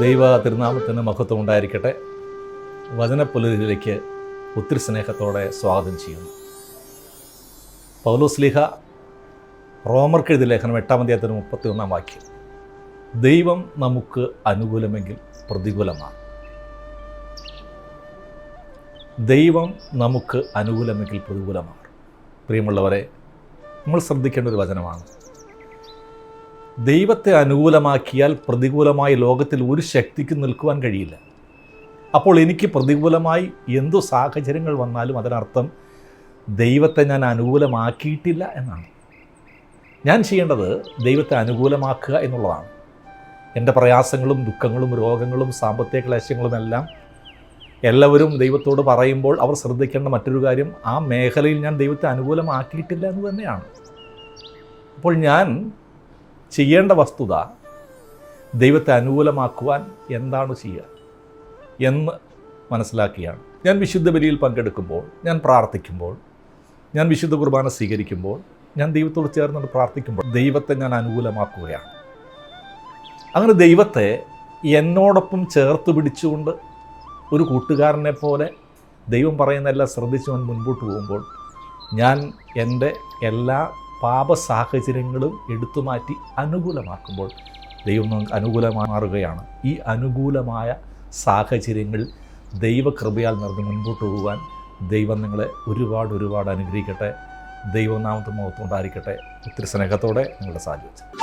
ദൈവ തിരുനാമത്തിന് മഹത്വം ഉണ്ടായിരിക്കട്ടെ. വചനപ്പുലരിലേക്ക് ഒത്തിരി സ്നേഹത്തോടെ സ്വാഗതം ചെയ്യുന്നു. പൗലോസ്ലിഹ റോമർക്കെഴുതി ലേഖനം എട്ടാം അധ്യായത്തിന് മുപ്പത്തി ഒന്നാം വാക്യം. ദൈവം നമുക്ക് അനുകൂലമെങ്കിൽ പ്രതികൂലമാണ്. ദൈവം നമുക്ക് അനുകൂലമെങ്കിൽ പ്രതികൂലമാണ്. പ്രിയമുള്ളവരെ നമ്മൾ ശ്രദ്ധിക്കേണ്ട ഒരു വചനമാണ്. ദൈവത്തെ അനുകൂലമാക്കിയാൽ പ്രതികൂലമായി ലോകത്തിൽ ഒരു ശക്തിക്കും നിൽക്കുവാൻ കഴിയില്ല. അപ്പോൾ എനിക്ക് പ്രതികൂലമായി എന്തു സാഹചര്യങ്ങൾ വന്നാലും അതിനർത്ഥം ദൈവത്തെ ഞാൻ അനുകൂലമാക്കിയിട്ടില്ല എന്നാണ്. ഞാൻ ചെയ്യേണ്ടത് ദൈവത്തെ അനുകൂലമാക്കുക എന്നുള്ളതാണ്. എന്റെ പ്രയാസങ്ങളും ദുഃഖങ്ങളും രോഗങ്ങളും സാമ്പത്തിക ക്ലേശങ്ങളും എല്ലാം എല്ലാവരും ദൈവത്തോട് പറയുമ്പോൾ അവർ ശ്രദ്ധിക്കേണ്ട മറ്റൊരു കാര്യം ആ മേഖലയിൽ ഞാൻ ദൈവത്തെ അനുകൂലമാക്കിയിട്ടില്ല എന്ന് തന്നെയാണ്. അപ്പോൾ ഞാൻ ചെയ്യേണ്ട വസ്തുത ദൈവത്തെ അനുകൂലമാക്കുവാൻ എന്താണ് ചെയ്യുക എന്ന് മനസ്സിലാക്കിയാണ്. ഞാൻ വിശുദ്ധ ബലിയിൽ പങ്കെടുക്കുമ്പോൾ ഞാൻ പ്രാർത്ഥിക്കുമ്പോൾ ഞാൻ വിശുദ്ധ കുർബാന സ്വീകരിക്കുമ്പോൾ ഞാൻ ദൈവത്തോട് ചേർന്ന് പ്രാർത്ഥിക്കുമ്പോൾ ദൈവത്തെ ഞാൻ അനുകൂലമാക്കുകയാണ്. അങ്ങനെ ദൈവത്തെ എന്നോടൊപ്പം ചേർത്ത് പിടിച്ചുകൊണ്ട് ഒരു കൂട്ടുകാരനെ പോലെ ദൈവം പറയുന്നതെല്ലാം ശ്രദ്ധിച്ച് ഞാൻ മുൻപോട്ട് പോകുമ്പോൾ ഞാൻ എന്റെ എല്ലാ പാപ സാഹചര്യങ്ങളും എടുത്തു മാറ്റി അനുകൂലമാക്കുമ്പോൾ ദൈവം അനുകൂലമായി മാറുകയാണ് ഈ അനുകൂലമായ സാഹചര്യങ്ങൾ ദൈവകൃപയാൽ നിറഞ്ഞ് മുൻപോട്ട് പോകുവാൻ ദൈവം നിങ്ങളെ ഒരുപാട് ഒരുപാട് അനുഗ്രഹിക്കട്ടെ. ദൈവനാമത്തെ മുഖത്തുണ്ടായിരിക്കട്ടെ ഒത്തിരി സ്നേഹത്തോടെ നിങ്ങളുടെ സാഹചര്യം